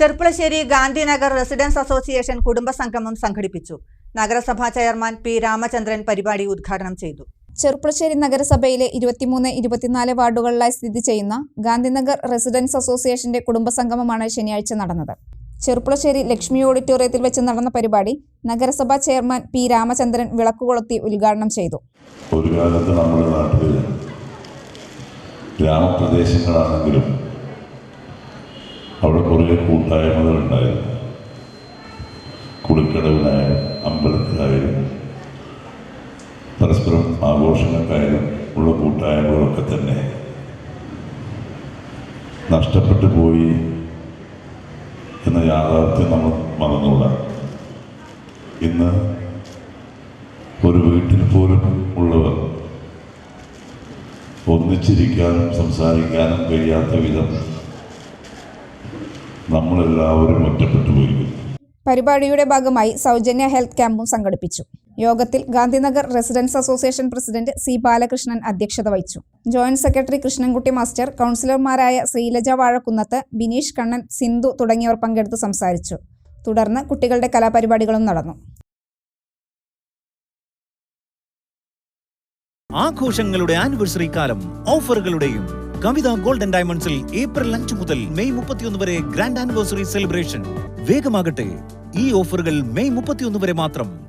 Cherpulassery Gandhinagar residence association കുടുംബസംഗമം സംഘടിപ്പിച്ചു. നഗരസഭാ ചെയർമാൻ പി രാമചന്ദ്രൻ പരിപാടി ഉദ്ഘാടനം ചെയ്തു. ചെറുപ്പുളശ്ശേരി നഗരസഭയിലെ ഇരുപത്തിമൂന്ന് ഇരുപത്തിനാല് വാർഡുകളിലായി സ്ഥിതി ചെയ്യുന്ന ഗാന്ധിനഗർ റെസിഡൻസ് അസോസിയേഷന്റെ കുടുംബസംഗമമാണ് ശനിയാഴ്ച നടന്നത്. ചെറുപ്പുളശ്ശേരി ലക്ഷ്മി ഓഡിറ്റോറിയത്തിൽ വെച്ച് നടന്ന പരിപാടി നഗരസഭാ ചെയർമാൻ പി രാമചന്ദ്രൻ വിളക്കുകൊളുത്തി ഉദ്ഘാടനം ചെയ്തു. ഒരു കാലത്ത് നമ്മുടെ നാട്ടിൽ ഗ്രാമപ്രദേശങ്ങളാണെങ്കിലും അവിടെ കുറേ കൂട്ടായ്മകളുണ്ടായിരുന്നു. കുളിക്കടവിലായാലും അമ്പലത്തിലായാലും പരസ്പരം ആഘോഷങ്ങൾക്കായാലും ഉള്ള കൂട്ടായ്മകളൊക്കെ തന്നെ നഷ്ടപ്പെട്ടു പോയി എന്ന യാഥാർത്ഥ്യം നമ്മൾ മറന്നുകൂടാ. ഇന്ന് ഒരു വീട്ടിൽ പോലും ഉള്ളവർ ഒന്നിച്ചിരിക്കാനും സംസാരിക്കാനും കഴിയാത്ത വിധം നമ്മളെല്ലാവരും ഒറ്റപ്പെട്ടു പോയിരിക്കുന്നു പരിപാടിയുടെ ഭാഗമായി സൗജന്യ ഹെൽത്ത് ക്യാമ്പും സംഘടിപ്പിച്ചു. യോഗത്തിൽ Gandhinagar residents association president C Balakrishnan അധ്യക്ഷത വഹിച്ചു. ജോയിന്റ് സെക്രട്ടറി കൃഷ്ണൻകുട്ടി മാസ്റ്റർ കൗൺസിലർമാരായ ശ്രീലജ വാഴക്കുന്നത്ത് ബിനീഷ് കണ്ണൻ സിന്ധു തുടങ്ങിയവർ പങ്കെടുത്ത് സംസാരിച്ചു. തുടർന്ന് കുട്ടികളുടെ കലാപരിപാടികളും നടന്നു. ആഘോഷങ്ങളുടെ ആനിവേഴ്സറി കാലം ഓഫറുകളുടെയും കവിത ഗോൾഡൻ ഡയമണ്ട്സിൽ ഏപ്രിൽ അഞ്ച് മുതൽ മെയ് മുപ്പത്തിയൊന്ന് വരെ ഗ്രാൻഡ് ആനിവേഴ്സറി സെലിബ്രേഷൻ വേഗമാകട്ടെ. ഈ ഓഫറുകൾ മെയ് മുപ്പത്തിയൊന്ന് വരെ മാത്രം.